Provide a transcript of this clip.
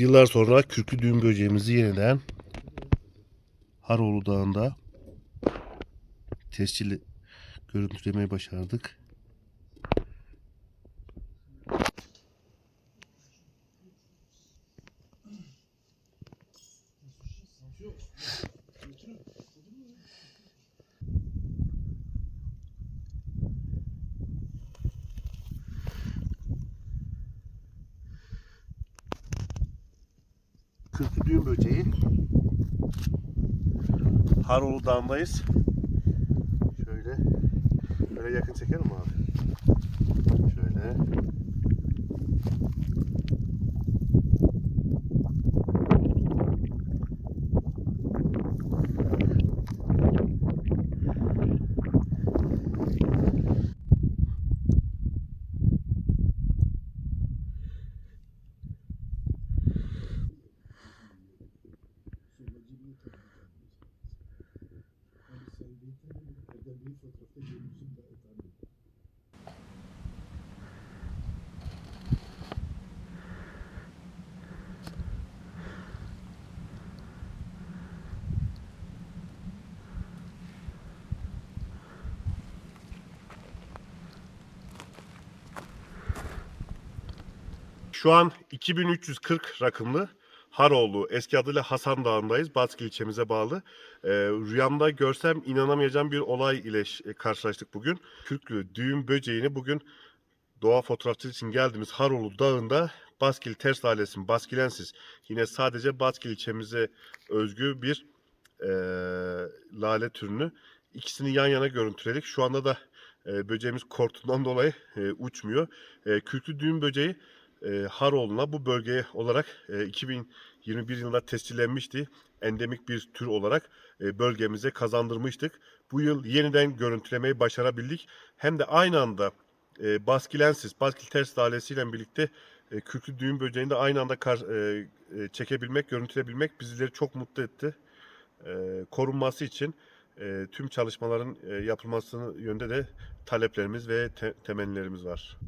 Yıllar sonra kürklü düğün böceğimizi yeniden Haroğlu Dağı'nda tescilli görüntülemeyi başardık. Kürklü düğün böceği Haroğlu Dağı'ndayız. Şöyle böyle yakın çekelim abi? Şöyle. Şu an 2340 rakımlı Haroğlu, eski adıyla Hasan Dağı'ndayız. Baskil ilçemize bağlı. Ee, rüyamda görsem inanamayacağım bir olay ile ş- karşılaştık bugün. Kürklü düğün böceğini bugün doğa fotoğrafçılığı için geldiğimiz Haroğlu Dağı'nda Baskil Ters Ailesi'nin Baskilensiz yine sadece Baskil ilçemize özgü bir eee, lale türünü ikisini yan yana görüntüledik. Şu anda da e, böceğimiz korktuğundan dolayı e, uçmuyor. E, kürklü düğün böceği e, Haroğlu'na bu bölgeye olarak e, 2021 yılında tescillenmişti. Endemik bir tür olarak e, bölgemize kazandırmıştık. Bu yıl yeniden görüntülemeyi başarabildik. Hem de aynı anda e, Baskilensis, Baskil ters dalesiyle birlikte e, kürklü düğün böceğini de aynı anda kar, e, e, çekebilmek, görüntüleyebilmek bizleri çok mutlu etti. E, korunması için e, tüm çalışmaların e, yapılmasını yönde de taleplerimiz ve te- temennilerimiz var.